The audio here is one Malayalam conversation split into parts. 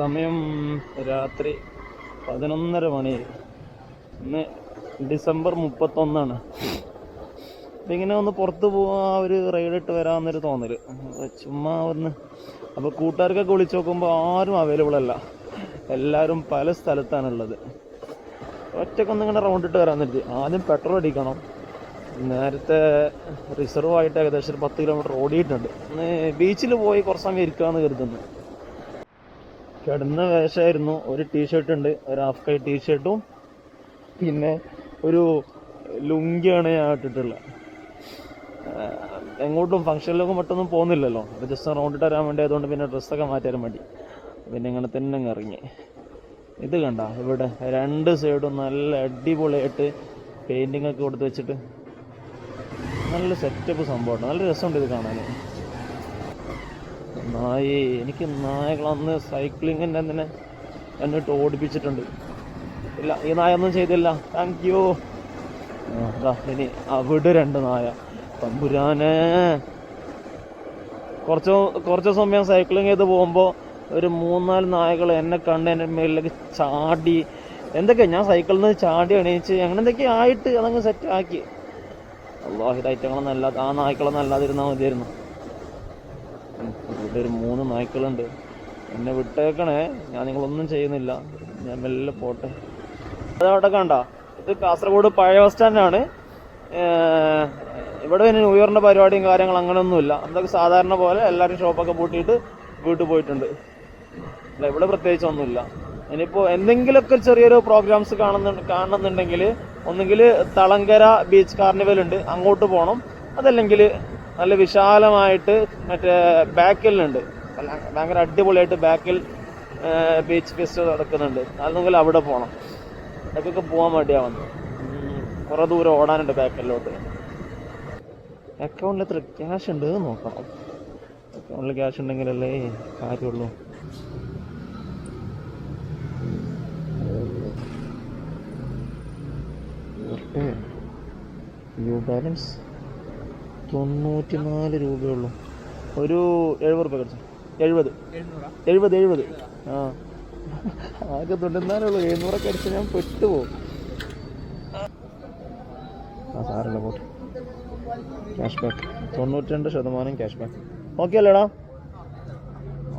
സമയം രാത്രി പതിനൊന്നര മണി. ഇന്ന് ഡിസംബർ മുപ്പത്തൊന്നാണ്. അപ്പം ഇങ്ങനെ ഒന്ന് പുറത്ത് പോവാൻ ഒരു റൈഡ് ഇട്ട് വരാമെന്നൊരു തോന്നൽ ചുമ്മാ ഒന്ന് അപ്പോൾ കൂട്ടുകാർക്കൊക്കെ വിളിച്ച് നോക്കുമ്പോൾ ആരും അവൈലബിൾ അല്ല. എല്ലാവരും പല സ്ഥലത്താണുള്ളത്. ഒറ്റക്കൊന്നും ഇങ്ങനെ റൗണ്ട് ഇട്ട് വരാൻ നിർത്തി ആദ്യം പെട്രോൾ അടിക്കണം. നേരത്തെ റിസർവ് ആയിട്ട് ഏകദേശം ഒരു പത്ത് കിലോമീറ്റർ ഓടിയിട്ടുണ്ട്. ബീച്ചിൽ പോയി കുറച്ച് സമയം ഇരിക്കുകയെന്ന് കരുതുന്നു. കിടന്ന വേഷമായിരുന്നു ഒരു ടീഷർട്ട് ഉണ്ട്. ഒരു ഹാഫ് കൈ ടീഷർട്ടും പിന്നെ ഒരു ലുങ്കിയാണ് ഞാൻ ഇട്ടിട്ടുള്ളത് എങ്ങോട്ടും ഫംഗ്ഷനിലൊക്കെ മറ്റൊന്നും പോകുന്നില്ലല്ലോ. അപ്പോൾ ജസ്റ്റ് റൗണ്ടിട്ട് വരാൻ വേണ്ടി അതുകൊണ്ട് പിന്നെ ഡ്രസ്സൊക്കെ മാറ്റാൻ വേണ്ടി പിന്നെ ഇങ്ങനെ തന്നെ ഇറങ്ങി. ഇത് കണ്ട ഇവിടെ രണ്ട് സൈഡും നല്ല അടിപൊളിയായിട്ട് പെയിന്റിങ് ഒക്കെ കൊടുത്ത് വെച്ചിട്ട്. നല്ല സെറ്റപ്പ് സംഭവമാണ് നല്ല രസമുണ്ട് ഇത് കാണാൻ നായി എനിക്ക് നായകൾ അന്ന് സൈക്ലിങ്ങിന്റെ തന്നെ എന്നിട്ട് ഓടിപ്പിച്ചിട്ടുണ്ട്. ഇല്ല ഈ നായ ഒന്നും ചെയ്തില്ല താങ്ക് യു ഇനി അവിടെ രണ്ട് നായ. തമ്പുരാനെ. കുറച്ച് കുറച്ച് സമയം സൈക്ലിംഗ് ചെയ്ത് പോകുമ്പോൾ ഒരു മൂന്നാൽ നായകൾ എന്നെ കണ്ട് എന്റെ മേളിലേക്ക് ചാടി. എന്തൊക്കെ ഞാൻ സൈക്കിളിൽ നിന്ന് ചാടി എണീച്ച് അങ്ങനെ എന്തൊക്കെ ആയിട്ട് അതങ്ങ് സെറ്റ് ആക്കി. അല്ലാതെ ആ നായ്ക്കളൊന്നും അല്ലാതിരുന്നാൽ മതിയായിരുന്നു. ഇവിടെ ഒരു മൂന്ന് നായ്ക്കളുണ്ട്. എന്നെ വിട്ടേക്കണേ ഞാൻ നിങ്ങളൊന്നും ചെയ്യുന്നില്ല. ഞാൻ മെല്ലെ പോട്ടെ. അതവിടെ കണ്ട? ഇത് കാസർഗോഡ് പഴയ ബസ് സ്റ്റാൻഡാണ് ഇവിടെ പിന്നെ ന്യൂ ഇയറിന്റെ പരിപാടിയും കാര്യങ്ങളും അങ്ങനെയൊന്നുമില്ല. അതൊക്കെ സാധാരണ പോലെ എല്ലാവരും ഷോപ്പൊക്കെ പൂട്ടിയിട്ട് വീട്ടിൽ പോയിട്ടുണ്ട്. അല്ല ഇവിടെ പ്രത്യേകിച്ച് ഒന്നുമില്ല. ഇനിയിപ്പോൾ എന്തെങ്കിലുമൊക്കെ ചെറിയൊരു പ്രോഗ്രാംസ് കാണുന്നു കാണുന്നുണ്ടെങ്കിൽ ഒന്നുകിൽ തളങ്കര ബീച്ച് കാർണിവൽ ഉണ്ട്. അങ്ങോട്ട് പോകണം അതല്ലെങ്കിൽ നല്ല വിശാലമായിട്ട് മറ്റേ ബാക്കിലുണ്ട് ഭയങ്കര അടിപൊളിയായിട്ട് ബാക്കിൽ ബീച്ച് ഫെസ്റ്റ് നടക്കുന്നുണ്ട് അതെങ്കിൽ അവിടെ പോകണം അതൊക്കെ പോകാൻ വേണ്ടിയാവുന്നു കുറേ ദൂരം ഓടാനുണ്ട് ബാക്കിലോട്ട് അക്കൗണ്ടിൽ എത്ര ക്യാഷ് ഉണ്ട് നോക്കണം അക്കൗണ്ടിൽ ക്യാഷ് ഉണ്ടെങ്കിലല്ലേ കാര്യമുള്ളൂ യു ബാലൻസ് തൊണ്ണൂറ്റി നാല് രൂപയുള്ളൂ. ഒരു എഴുപത് റുപ്യ കിടച്ചു. എഴുപത്. എഴുപത് എഴുപത്. ആ. ആകെ തൊണ്ണൂറ്റിനാലുള്ളൂ എഴുന്നൂറൊക്കെ അടിച്ച് ഞാൻ പെട്ടുപോകും. ആ സാരല്ല പോട്ടെ. ക്യാഷ് ബാക്ക് തൊണ്ണൂറ്റി രണ്ട് ശതമാനം ക്യാഷ് ബാക്ക് ഓക്കെ അല്ലേടാ?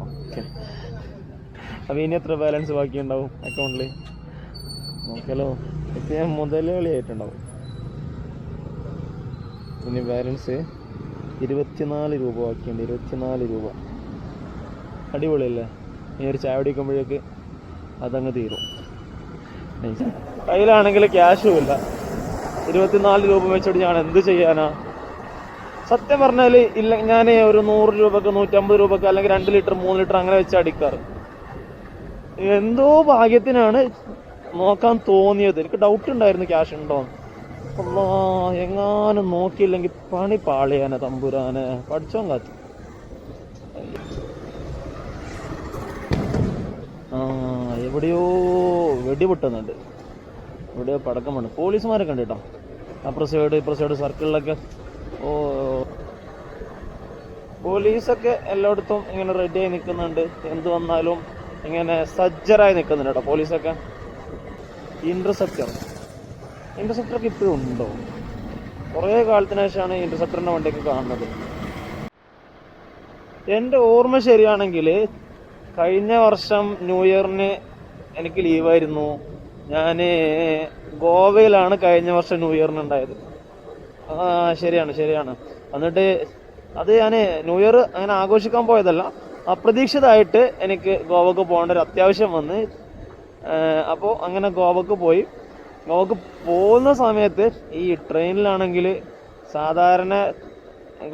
ഓക്കെ അപ്പോൾ ഇനി എത്ര ബാലൻസ് ബാക്കിയുണ്ടാവും അക്കൗണ്ടിൽ നോക്കിയാലോ. ഇപ്പം ഞാൻ മുതലാളിയായിട്ടുണ്ടാവും ഇനി ബാലൻസ് ഇരുപത്തിനാല് രൂപ ബാക്കിയുണ്ട് ഇരുപത്തിനാല് രൂപ. അടിപൊളിയല്ലേ? ഈ ഒരു ചായ കുടിക്കുമ്പോഴേക്ക് അതങ്ങ് തീരും. കയ്യിലാണെങ്കിൽ ക്യാഷും ഇല്ല. ഇരുപത്തിനാല് രൂപ വെച്ചിട്ട് ഞാൻ എന്ത് ചെയ്യാനാ? സത്യം പറഞ്ഞാൽ ഇല്ല ഞാൻ ഒരു നൂറ് രൂപക്ക് നൂറ്റമ്പത് രൂപക്ക് അല്ലെങ്കിൽ രണ്ട് ലിറ്റർ മൂന്ന് ലിറ്റർ അങ്ങനെ വെച്ച് അടിക്കാറ്. എന്തോ ഭാഗ്യത്തിനാണ് നോക്കാൻ തോന്നിയത്. എനിക്ക് ഡൗട്ട് ഉണ്ടായിരുന്നു ക്യാഷ് ഉണ്ടോ അല്ലാ എങ്ങാനും നോക്കിയില്ലെങ്കിൽ പണി പാളിയാനെ തമ്പുരാനെ. പഠിച്ചോൻ കാത്തു. ആ എവിടെയോ വെടി പൊട്ടുന്നുണ്ട്. എവിടെയോ പടക്കം വേണം. പോലീസുമാരൊക്കെ ഉണ്ട് കേട്ടോ. അപ്പുറ സൈഡ് ഇപ്പുറ സൈഡ് സർക്കിളിലൊക്കെ ഓ പോലീസൊക്കെ എല്ലായിടത്തും ഇങ്ങനെ റെഡിയായി നിൽക്കുന്നുണ്ട്. എന്ത് വന്നാലും ഇങ്ങനെ സജ്ജരായി നിൽക്കുന്നുണ്ട് കേട്ടോ പോലീസൊക്കെ. ഇന്റർസെപ്റ്റർ ഇന്റർസെപ്റ്ററൊക്കെ ഇപ്പോഴും ഉണ്ടോ? കുറേ കാലത്തിന് ശേഷമാണ് ഇന്റർസെപ്റ്ററിന്റെ വണ്ടിയൊക്കെ കാണുന്നത്. എന്റെ ഓർമ്മ ശരിയാണെങ്കിൽ കഴിഞ്ഞ വർഷം ന്യൂ ഇയറിന് എനിക്ക് ലീവായിരുന്നു. ഞാൻ ഗോവയിലാണ് കഴിഞ്ഞ വർഷം ന്യൂ ഇയറിന് ഉണ്ടായത്. ആ ശരിയാണ് ശരിയാണ്. എന്നിട്ട് അത് ഞാൻ ന്യൂ ഇയർ അങ്ങനെ ആഘോഷിക്കാൻ പോയതല്ല അപ്രതീക്ഷിതമായിട്ട് എനിക്ക് ഗോവക്ക് പോകേണ്ട ഒരു അത്യാവശ്യം വന്ന് അപ്പോൾ അങ്ങനെ ഗോവക്ക് പോയി. ഗോവക്ക് പോകുന്ന സമയത്ത് ഈ ട്രെയിനിലാണെങ്കിൽ സാധാരണ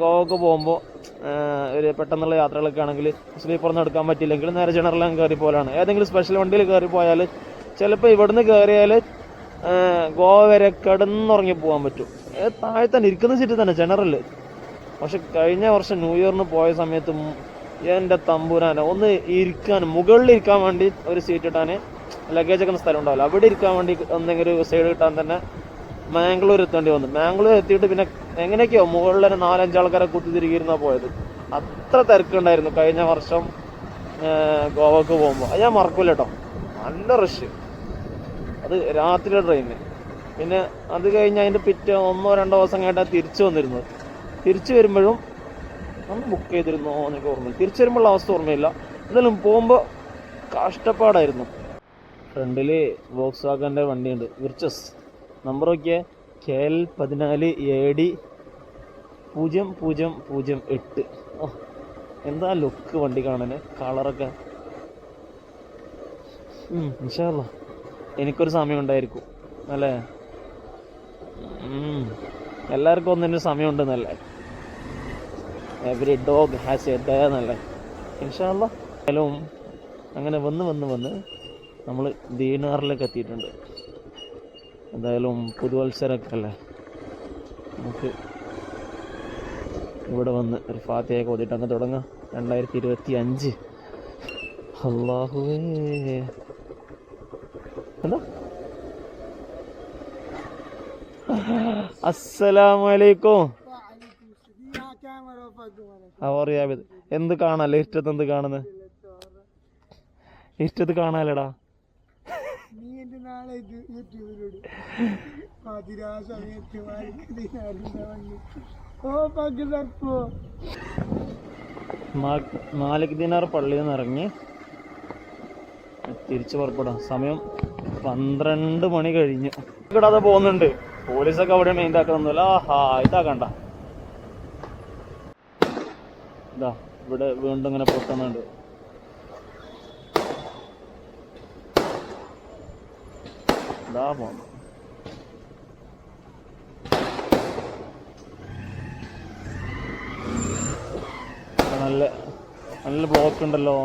ഗോവക്ക് പോകുമ്പോൾ ഒരു പെട്ടെന്നുള്ള യാത്രകളൊക്കെ ആണെങ്കിൽ സ്ലീപ്പറൊന്നും എടുക്കാൻ പറ്റില്ലെങ്കിൽ നേരെ ജനറലും കയറി പോലാണ്. ഏതെങ്കിലും സ്പെഷ്യൽ വണ്ടിയിൽ കയറി പോയാൽ ചിലപ്പോൾ ഇവിടുന്ന് കയറിയാൽ ഗോവ വരെ കിടന്നുറങ്ങി പോകാൻ പറ്റും. താഴെ തന്നെ ഇരിക്കുന്ന സീറ്റ് തന്നെ ജനറൽ പക്ഷെ കഴിഞ്ഞ വർഷം ന്യൂ ഇയറിന് പോയ സമയത്തും എന്റെ തമ്പുരാനെ ഒന്ന് ഇരിക്കാൻ മുകളിൽ ഇരിക്കാൻ വേണ്ടി ഒരു സീറ്റ് ഇട്ടാൻ ലഗേജ് ഒക്കെ സ്ഥലം ഉണ്ടാവില്ല അവിടെ ഇരിക്കാൻ വേണ്ടി എന്തെങ്കിലും സൈഡ് കിട്ടാൻ തന്നെ മാംഗ്ലൂർ എത്തേണ്ടി വന്നു. മാംഗ്ലൂർ എത്തിയിട്ട് പിന്നെ എങ്ങനെയൊക്കെയോ മുകളിൽ നാലഞ്ച് ആൾക്കാരെ കുത്തി കുത്തിത്തിരികിരുന്നാ പോയത്. അത്ര തിരക്കുണ്ടായിരുന്നു. കഴിഞ്ഞ വർഷം ഗോവക്ക് പോകുമ്പോൾ അത് ഞാൻ മറക്കൂല കേട്ടോ നല്ല റഷ് അത് രാത്രിയുടെ ട്രെയിന് പിന്നെ അത് കഴിഞ്ഞ് അതിന്റെ പിറ്റേ ഒന്നോ രണ്ടോ ദിവസം കഴിഞ്ഞാൽ തിരിച്ചു വന്നിരുന്നത്. തിരിച്ചു വരുമ്പോഴും നമ്മൾ ബുക്ക് ചെയ്തിരുന്നോ എന്നൊക്കെ ഓർമ്മ തിരിച്ചു വരുമ്പോഴുള്ള അവസ്ഥ ഓർമ്മയില്ല. എന്തായാലും പോകുമ്പോൾ കഷ്ടപ്പാടായിരുന്നു. ഫ്രണ്ടിൽ വോക്സ് വാഗന്റെ വണ്ടിയുണ്ട്. വിർച്ചസ്. നമ്പർ നോക്കിയേ. കെ എൽ പതിനാല് എ ഡി പൂജ്യം പൂജ്യം പൂജ്യം എട്ട്. ഓ എന്താ ലുക്ക് വണ്ടി കാണാൻ കളറൊക്കെ. ഇൻഷാല്ല എനിക്കൊരു സമയം ഉണ്ടായിരിക്കും. അല്ലേ. എല്ലാവർക്കും ഒന്നിനും സമയമുണ്ടെന്നല്ലേ? Every dog has a day എന്നല്ലേ? ഇൻഷാല്ല അങ്ങനെ വന്ന് വന്ന് വന്ന് നമ്മൾ ദീനാറിലേക്ക് എത്തിയിട്ടുണ്ട്. എന്തായാലും പുതുവത്സരമൊക്കെ അല്ലേ നമുക്ക് ഇവിടെ വന്ന് ഒരു ഫാത്തിയൊക്കെ ഓതിയിട്ട് അങ്ങ് തുടങ്ങാം. രണ്ടായിരത്തി ഇരുപത്തി അഞ്ച് അള്ളാഹുവേ എന്താ അസ്സലാമലൈക്കും അവറിയാബിത് എന്ത് കാണാല്ലേ? ഇഷ്ടത്ത് എന്ത് കാണുന്നത് ഇഷ്ടത്ത് കാണാലടാ നീ എന്റെ നാളെ യൂട്യൂബിലൂടെ. മതിരാ സമയത്ത് ഓ പങ്ക് മാലിക് ദിനാർ പള്ളിയിൽ നിന്ന് ഇറങ്ങി. തിരിച്ചു പുറപ്പെടാം. സമയം പന്ത്രണ്ട് മണി കഴിഞ്ഞു. കിടാതെ പോകുന്നുണ്ട്. പോലീസൊക്കെ അവിടെ മെയിൻ മെയിൻതാക്കുന്നൊന്നുമില്ല ആഹാ ഇതാക്കണ്ട കണ്ട. ഇതാ ഇവിടെ വീണ്ടും ഇങ്ങനെ പൊട്ടുന്നുണ്ട്. പോന്നു നല്ല നല്ല ബ്ലോക്ക് ഉണ്ടല്ലോ.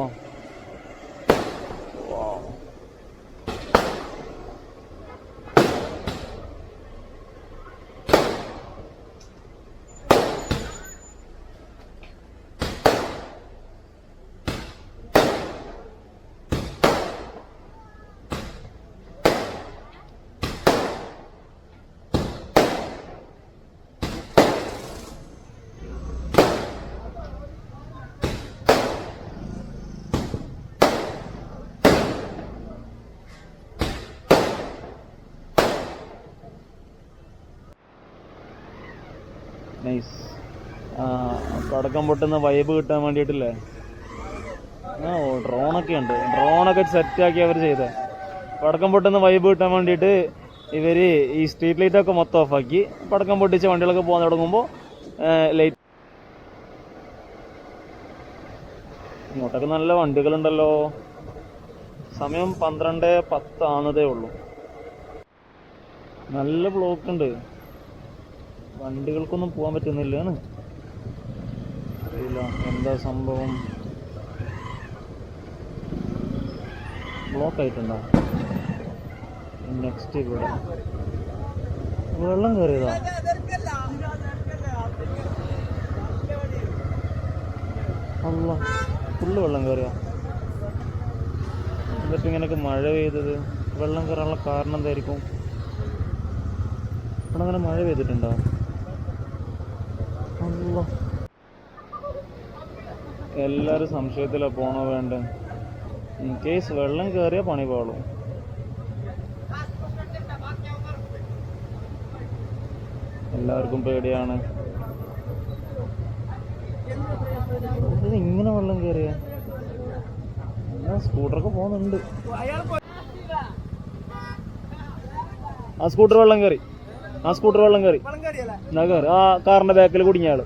പടക്കം പൊട്ടുന്ന വൈബ് കിട്ടാൻ വേണ്ടിയിട്ടില്ലേ? ആ ഓ ഡ്രോണൊക്കെ ഉണ്ട്. ഡ്രോണൊക്കെ സെറ്റാക്കി അവർ ചെയ്തേ. പടക്കം പൊട്ടുന്ന വൈബ് കിട്ടാൻ വേണ്ടിയിട്ട് ഇവർ ഈ സ്ട്രീറ്റ് ലൈറ്റ് ഒക്കെ മൊത്തം ഓഫാക്കി പടക്കം പൊട്ടിച്ച വണ്ടികളൊക്കെ പോകാൻ തുടങ്ങുമ്പോൾ ലൈറ്റ് ഇങ്ങോട്ടൊക്കെ നല്ല വണ്ടികളുണ്ടല്ലോ. സമയം പന്ത്രണ്ട് പത്ത് ആണതേ ഉള്ളൂ. നല്ല ബ്ലോക്ക് ഉണ്ട്. വണ്ടികൾക്കൊന്നും പോകാൻ പറ്റുന്നില്ലാണ് അറിയില്ല. എന്താ സംഭവം? ബ്ലോക്ക് ആയിട്ടുണ്ടോ? നെക്സ്റ്റ് ഇവിടെ. വെള്ളം കയറിയതാ അല്ല ഫുള്ള് വെള്ളം കയറിയ എന്നിട്ട് ഇങ്ങനെയൊക്കെ മഴ പെയ്തത്. വെള്ളം കയറാനുള്ള കാരണം എന്തായിരിക്കും? ഇവിടെ അങ്ങനെ മഴ പെയ്തിട്ടുണ്ടോ? അല്ല എല്ലാരും സംശയത്തിലാ പോണോ വേണ്ട? ഇൻ കേസ് വെള്ളം കയറിയ പണി പാളും. എല്ലാവർക്കും പേടിയാണ്. ഇത് ഇങ്ങനെ വെള്ളം കയറിയ സ്കൂട്ടറൊക്കെ പോകുന്നുണ്ട് ആ സ്കൂട്ടർ വെള്ളം കയറി ആ സ്കൂട്ടർ വെള്ളം കയറി എന്നാ കയറി ആ കാറിന്റെ ബാക്കിൽ കുടുങ്ങിയ ആൾ.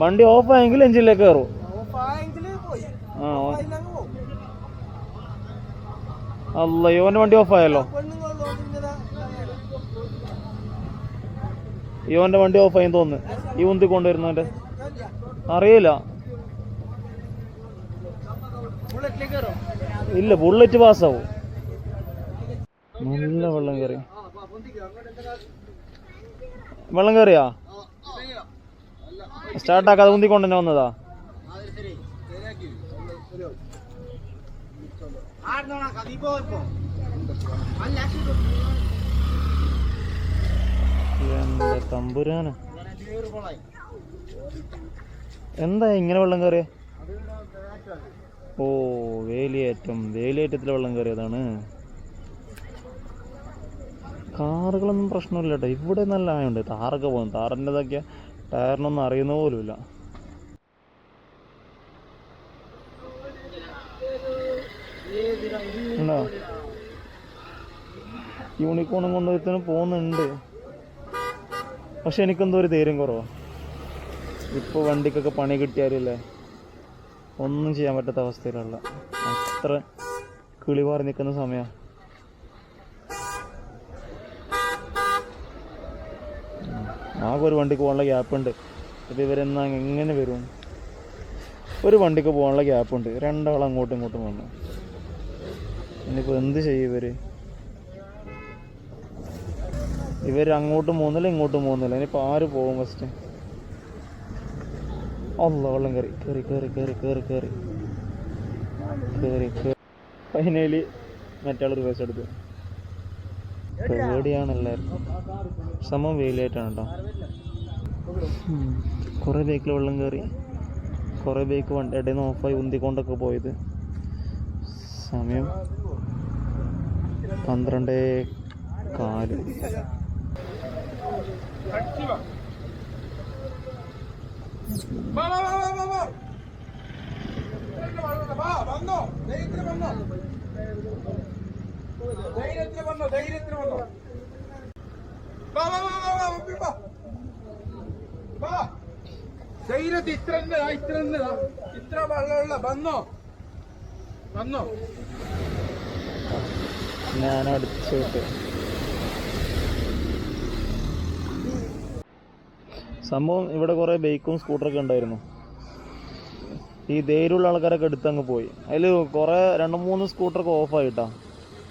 വണ്ടി ഓഫ് ആയെങ്കിൽ എഞ്ചിനിലേക്ക് കയറും. അല്ല യോന്റെ വണ്ടി ഓഫ് ആയല്ലോ യോന്റെ വണ്ടി ഓഫ് ആയി തോന്നുന്നു. ഈ ഉന്തി കൊണ്ടുവരുന്നവന്റെ. അറിയില്ല. ഇല്ല ബുള്ളറ്റ് പാസ്സാവും. നല്ല വെള്ളം കയറി വെള്ളം കയറിയാ സ്റ്റാർട്ടാക്കാതെ ഉന്തിക്കൊണ്ട് തന്നെ വന്നതാ. തമ്പുരാന? എന്താ ഇങ്ങനെ വെള്ളം കയറിയ ഓ വേലിയേറ്റം. വേലിയേറ്റത്തിലെ വെള്ളം കയറിയതാണ് കാറുകളൊന്നും പ്രശ്നമില്ല കേട്ടോ. ഇവിടെ നല്ല ആയുണ്ട് താറൊക്കെ പോകും താറിന്റെതൊക്കെ ടയറിനൊന്നും അറിയുന്ന പോലുമില്ല. ഉണ്ടോ? യൂണിക്കോണും കൊണ്ട് പോകുന്നുണ്ട്. പക്ഷെ എനിക്കെന്തോ ഒരു ധൈര്യം കുറവാ. ഇപ്പോൾ വണ്ടിക്കൊക്കെ പണി കിട്ടിയാലല്ലേ ഒന്നും ചെയ്യാൻ പറ്റാത്ത അവസ്ഥയിലുള്ള. അത്ര കിളിവാറി നിൽക്കുന്ന സമയം. ആകെ ഒരു വണ്ടിക്ക് പോകാനുള്ള ഗ്യാപ്പുണ്ട് ഇത് ഇവരെന്നാ എങ്ങനെ വരും? ഒരു വണ്ടിക്ക് പോകാനുള്ള ഗ്യാപ്പുണ്ട് രണ്ടാൾ അങ്ങോട്ടും ഇങ്ങോട്ടും വന്നു. ഇനിയിപ്പോൾ എന്ത് ചെയ്യും ഇവർ? ഇവർ അങ്ങോട്ടും പോകുന്നില്ല ഇങ്ങോട്ടും പോകുന്നില്ല. ഇനിയിപ്പോൾ ആര് പോകും ഫസ്റ്റ് അല്ല വെള്ളം കയറി കയറി കയറി കയറി കയറി കയറി കയറി കയറി ഫൈനലി മറ്റാൾ റിവേഴ്സ് എടുത്തു. പേടിയാണ് എല്ലാവർക്കും സമം വെയിലായിട്ടാണ് കേട്ടോ കുറേ ബൈക്കിൽ വെള്ളം കയറി കുറേ ബൈക്ക് വണ്ടി ഇടയിൽ നിന്ന് ഓഫായി ഉന്തിക്കൊണ്ടൊക്കെ പോയത്. സമയം പന്ത്രണ്ടേ കാൽ. വന്നോ. ഇത്ര തന്നെ ദാ, ഇത്ര തന്നെ ദാ. ഇത്ര വെള്ളമുള്ള വന്നോ. വന്നോ. ഞാൻ അടിച്ചോട്ട് സംഭവം ഇവിടെ കുറേ ബൈക്കും സ്കൂട്ടറൊക്കെ ഉണ്ടായിരുന്നു. ഈ ധൈര്യമുള്ള ആൾക്കാരൊക്കെ എടുത്തങ്ങ് പോയി. അതിൽ കുറേ രണ്ട് മൂന്ന് സ്കൂട്ടറൊക്കെ ഓഫായിട്ടാ.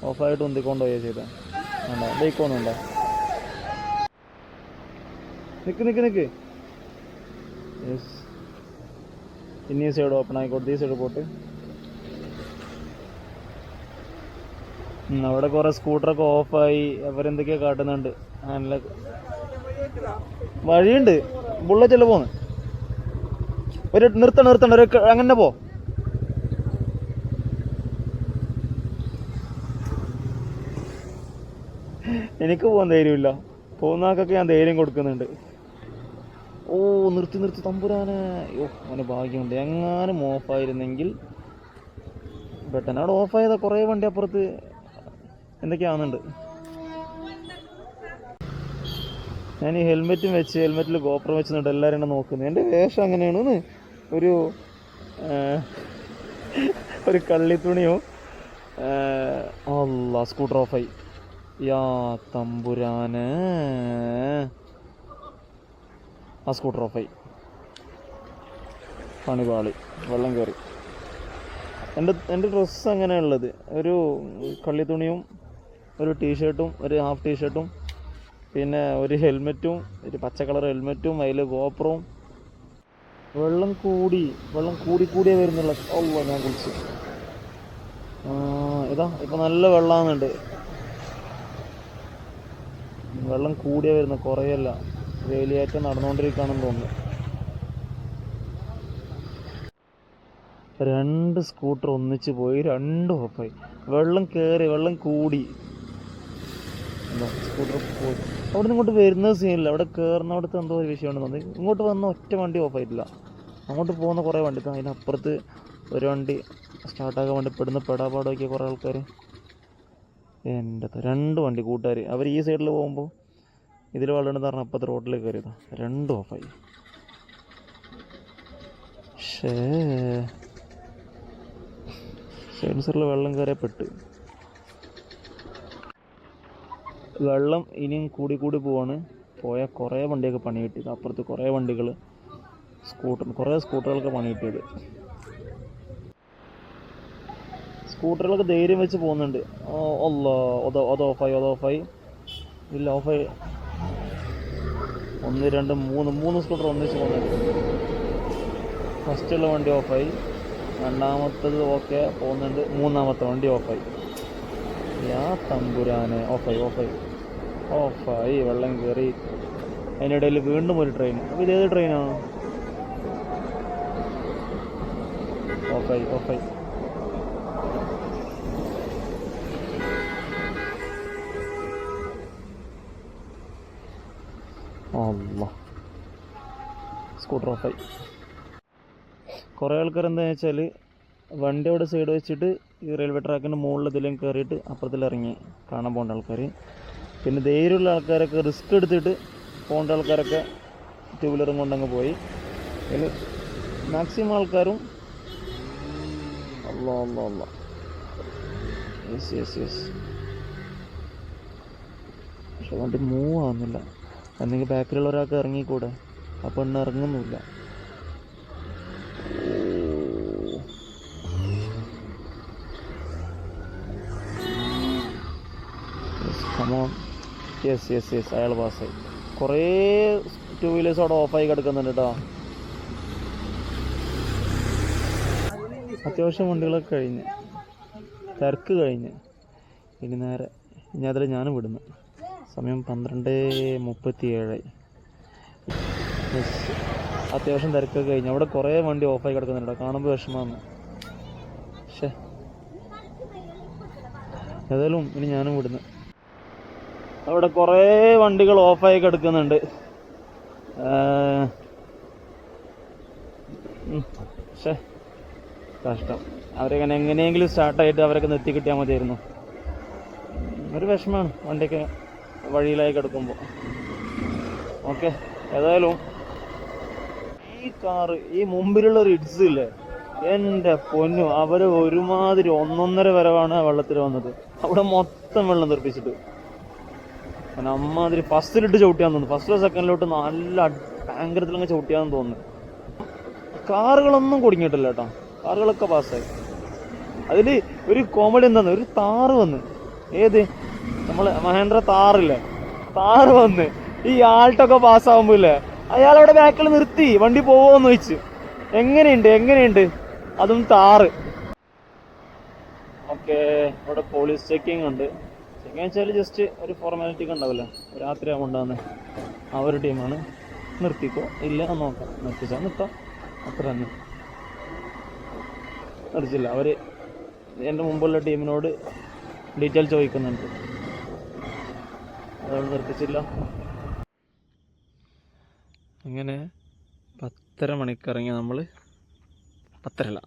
ഓഫായിട്ട് ഉന്തിക്കൊണ്ട് പോയാ ചെയ്ത ഉണ്ടോ ഉണ്ടോ നിക്ക് നിക്ക് നിക്ക്. ഇനി സൈഡ് ഓപ്പൺ ആയിക്കോട്ടെ. ഈ സൈഡ് പോട്ട്. അവിടെ കുറെ സ്കൂട്ടറൊക്കെ ഓഫായി അവരെന്തൊക്കെയാ കാട്ടുന്നുണ്ട്. നല്ല വഴിയുണ്ട്. ബുള്ളറ്റല്ലേ പോന്ന് ഒരു നിർത്തണം നിർത്തണം ഒരു അങ്ങനെ പോ. എനിക്ക് പോകാൻ ധൈര്യമില്ല. പോകുന്ന ഞാൻ ധൈര്യം കൊടുക്കുന്നുണ്ട്. ഓ നിർത്തി നിർത്തി തമ്പുരാനെ. ഓ അവന് ഭാഗ്യമുണ്ട്. എങ്ങാനും ഓഫായിരുന്നെങ്കിൽ പെട്ടെന്ന് അവിടെ ഓഫായതാ കുറേ വണ്ടി അപ്പുറത്ത്. എന്തൊക്കെയാവുന്നുണ്ട്? ഞാൻ ഈ ഹെൽമെറ്റും വെച്ച് ഹെൽമെറ്റിൽ ഗോപ്രം വെച്ച് നിട്ട് എല്ലാവരും എന്നെ നോക്കുന്നത് എന്റെ വേഷം അങ്ങനെയാണ് ഒരു ഒരു കള്ളിത്തുണിയോ അല്ല സ്കൂട്ടർ ഓഫായി. യാ തമ്പുരാന്. ആ സ്കൂട്ടർ ഓഫായി. പണിപാളി വെള്ളം കയറി എന്റെ എന്റെ ഡ്രസ്സ് അങ്ങനെയുള്ളത് ഒരു കള്ളിത്തുണിയും ഒരു ടീഷർട്ടും ഒരു ഹാഫ് ടീഷർട്ടും പിന്നെ ഒരു ഹെൽമെറ്റും ഒരു പച്ച കളർ ഹെൽമെറ്റും അതിൽ ഗോപ്രവും വെള്ളം കൂടി വെള്ളം കൂടി കൂടിയേ വരുന്നുള്ള. ഓ ഞാൻ കുളിച്ചു. ഇതാ ഇപ്പം നല്ല വെള്ളമാകുന്നുണ്ട് വെള്ളം കൂടിയ വരുന്നു കുറയല്ല. വേലിയേറ്റം നടന്നുകൊണ്ടിരിക്കുകയാണെന്ന് തോന്നുന്നു. രണ്ട് സ്കൂട്ടർ ഒന്നിച്ച് പോയി രണ്ടും ഓഫായി വെള്ളം കയറി വെള്ളം കൂടി. സ്കൂട്ടർ പോയി. അവിടെ ഇങ്ങോട്ട് വരുന്ന സീനില്ല. അവിടെ കയറുന്നവിടുത്തെ എന്തോ ഒരു വിഷയമുണ്ടെന്ന് തോന്നി ഇങ്ങോട്ട് വന്ന ഒറ്റ വണ്ടി ഓഫായിട്ടില്ല അങ്ങോട്ട് പോകുന്ന കുറേ വണ്ടി. അതിനപ്പുറത്ത് ഒരു വണ്ടി സ്റ്റാർട്ടാക്കാൻ വേണ്ടി പെടുന്ന പെടാപാടൊക്കെ കുറേ ആൾക്കാർ എന്റെ രണ്ട് വണ്ടി കൂട്ടുകാർ അവർ ഈ സൈഡിൽ പോകുമ്പോൾ ഇതിൽ വെള്ളം പറഞ്ഞാൽ അപ്പത്തെ റോഡിലേക്ക് കയറിയതാ. രണ്ടും ഓഫായി ഷേ സെൻസറിൽ വെള്ളം കയറിയ പെട്ട്. വെള്ളം ഇനിയും കൂടി കൂടി പോവാണ്. പോയ കുറേ വണ്ടിയൊക്കെ പണി കിട്ടിയത് അപ്പുറത്ത് കുറേ വണ്ടികൾ സ്കൂട്ടർ കുറേ സ്കൂട്ടറുകളൊക്കെ പണി കിട്ടിയത്. സ്കൂട്ടറുകളൊക്കെ ധൈര്യം വെച്ച് പോകുന്നുണ്ട്. അത് ഫൈ ഓഫായി അത് ഓഫായി. ഇല്ല ഓഫായി. ഒന്ന് രണ്ട് മൂന്ന് മൂന്ന് സ്കൂട്ടർ ഒന്നിച്ച് പോകുന്നുണ്ട്. ഫസ്റ്റുള്ള വണ്ടി ഓഫായി. രണ്ടാമത്തത് ഓക്കെ പോകുന്നുണ്ട്. മൂന്നാമത്തെ വണ്ടി ഓഫായി. യാ തമ്പുരാനെ ഓഫായി ഓഫായി. ഓഫായി വെള്ളം കയറി അതിനിടയിൽ വീണ്ടും ഒരു ട്രെയിൻ അപ്പോൾ ഇതേത് ട്രെയിനാണ് ഓഫായി ഓഫായി. അല്ല സ്കൂട്ടർ ഓഫായി കുറേ ആൾക്കാർ എന്താ വെച്ചാൽ വണ്ടി അവിടെ സൈഡ് വെച്ചിട്ട് ഈ റെയിൽവേ ട്രാക്കിന്റെ മുകളിൽ ഇതിലേക്ക് കയറിയിട്ട് അപ്പുറത്തിൽ ഇറങ്ങി കാണാൻ പോകേണ്ട ആൾക്കാർ പിന്നെ ധൈര്യമുള്ള ആൾക്കാരൊക്കെ റിസ്ക് എടുത്തിട്ട് പോകേണ്ട ആൾക്കാരൊക്കെ ടൂ വീലറും കൊണ്ടങ്ങ് പോയി. അതിൽ മാക്സിമം ആൾക്കാരും അല്ല അല്ല അല്ല യെസ് യെസ് യെസ് പക്ഷെ വണ്ടി മൂവ് ആവുന്നില്ല. എന്തെങ്കിലും ബാക്കിലുള്ള ഒരാൾക്ക് ഇറങ്ങിക്കൂടെ? ആ പെണ്ണ് ഇറങ്ങുന്നില്ല കമോൺ യെസ് യെസ് യെസ് അയാൾ പാസ്സായി. കുറേ ടൂ വീലേഴ്സ് അവിടെ ഓഫായി കിടക്കുന്നുണ്ട് കേട്ടോ അത്യാവശ്യം വണ്ടികളൊക്കെ കഴിഞ്ഞ്. തിരക്ക് കഴിഞ്ഞ്. ഇനി നേരെ ഇനി അതിൽ ഞാനും വിടുന്നു. സമയം പന്ത്രണ്ട് മുപ്പത്തി ഏഴായി അത്യാവശ്യം തിരക്കൊക്കെ കഴിഞ്ഞു. അവിടെ കുറേ വണ്ടി ഓഫായി കിടക്കുന്നുണ്ട്. കാണുമ്പോൾ വിഷമമാണ്. പക്ഷേ ഏതായാലും ഇനി ഞാനും വിടുന്നു അവിടെ കുറേ വണ്ടികൾ ഓഫായി കിടക്കുന്നുണ്ട്. പക്ഷേ കഷ്ടം. അവരെങ്ങനെ എങ്ങനെയെങ്കിലും സ്റ്റാർട്ടായിട്ട് അവരൊക്കെ നിർത്തി കിട്ടിയാൽ മതിയായിരുന്നു. ഒരു വിഷമമാണ് വണ്ടിയൊക്കെ. വഴിയിലായി കിടക്കുമ്പോൾ ഓക്കെ ഏതായാലും ഈ കാറ് ഈ മുമ്പിലുള്ള ഒരു ഇഡ്സ് ഇല്ലേ? എന്റെ പൊന്നു അവർ ഒരുമാതിരി ഒന്നൊന്നര വരവാണ് വെള്ളത്തിൽ വന്നത്. അവിടെ മൊത്തം വെള്ളം തെറിപ്പിച്ചിട്ട്. അങ്ങനെ അമ്മാതിരി ഫസ്റ്റിലിട്ട് ചവിട്ടിയാന്ന് തോന്നുന്നു. ഫസ്റ്റിലോ സെക്കൻഡിലോട്ട് നല്ല ഭയങ്കരത്തിലങ്ങ് ചവിട്ടിയാന്ന് തോന്നുന്നു. കാറുകളൊന്നും കുടുങ്ങിയിട്ടില്ല കേട്ടോ. കാറുകളൊക്കെ പാസ്സായി അതിൽ ഒരു കോമഡി എന്താന്ന്? ഒരു താറ് വന്ന്. ഏത്? നമ്മളെ മഹേന്ദ്ര താറില്ലേ? താറ് വന്ന്. ഈ ആൾട്ടൊക്കെ പാസ്സാവുമ്പോ ഇല്ലേ അവിടെ ബാക്കിൽ നിർത്തി വണ്ടി പോവോന്ന് ചോദിച്ചു എങ്ങനെയുണ്ട് എങ്ങനെയുണ്ട്? അതും താറ്. ഓക്കെ അവിടെ പോലീസ് ചെക്കിംഗ് ഉണ്ട്. ചെക്കിംഗ് വെച്ചാൽ ജസ്റ്റ് ഒരു ഫോർമാലിറ്റി ഉണ്ടാവില്ല? രാത്രി ആവുണ്ടാകുന്നത് ആ ഒരു ടീമാണ് നിർത്തിക്കോ? ഇല്ല നോക്കാം. നിർത്തിച്ചാൽ നിർത്താം. അത്ര തന്നെ. നിർത്തില്ല. അവർ എന്റെ മുമ്പുള്ള ടീമിനോട് ഡീറ്റെയിൽ ചോദിക്കുന്നുണ്ട്. അതുകൊണ്ട് നിർത്തിച്ചില്ല. അങ്ങനെ പത്തര മണിക്കിറങ്ങി നമ്മൾ പത്തരല്ല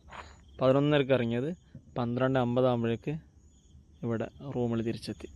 പതിനൊന്നരക്ക് ഇറങ്ങിയത് പന്ത്രണ്ട് അമ്പതാകുമ്പോഴേക്ക് ഇവിടെ റൂമിൽ തിരിച്ചെത്തി.